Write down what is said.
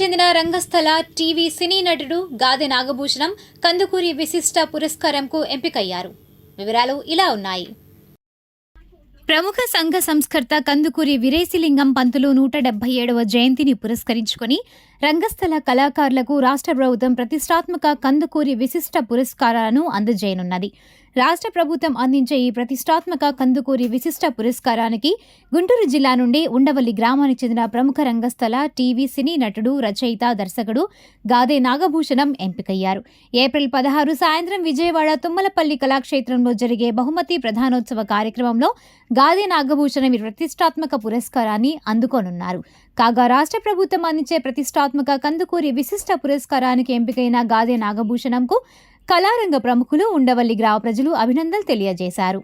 చెందిన రంగస్థల టీవీ సినీ నటుడు గాదె నాగభూషణం కందుకూరి విశిష్ట పురస్కారంకు ఎంపికయ్యారు. వివరాలు ఇలా ఉన్నాయి. ప్రముఖ సంఘ సంస్కర్త కందుకూరి వీరేశలింగం పంతులు నూట డెబ్బై ఏడవ జయంతిని పురస్కరించుకుని రంగస్థల కళాకారులకు రాష్ట్ర ప్రభుత్వం ప్రతిష్టాత్మక కందుకూరి విశిష్ట పురస్కారాలను అందజేయనున్నది. రాష్ట్ర ప్రభుత్వం అందించే ఈ ప్రతిష్టాత్మక కందుకూరి విశిష్ట పురస్కారానికి గుంటూరు జిల్లా నుండి ఉండవల్లి గ్రామానికి చెందిన ప్రముఖ రంగస్థల టీవీ సినీ నటుడు రచయిత దర్శకుడు గాదే నాగభూషణం ఎంపికయ్యారు. ఏప్రిల్ పదహారు సాయంత్రం విజయవాడ తుమ్మలపల్లి కళాక్షేత్రంలో జరిగే బహుమతి ప్రధానోత్సవ కార్యక్రమంలో గాదే నాగభూషణం ఈ ప్రతిష్టాత్మక పురస్కారాన్ని అందుకోనున్నారు. కాగా రాష్ట్ర ప్రభుత్వం అందించే ప్రతిష్టాత్మక కందుకూరి విశిష్ట పురస్కారానికి ఎంపికైన గాదే నాగభూషణంకు కళారంగ ప్రముఖులు ఉండవల్లి గ్రామ ప్రజలు అభినందనలు తెలియజేశారు.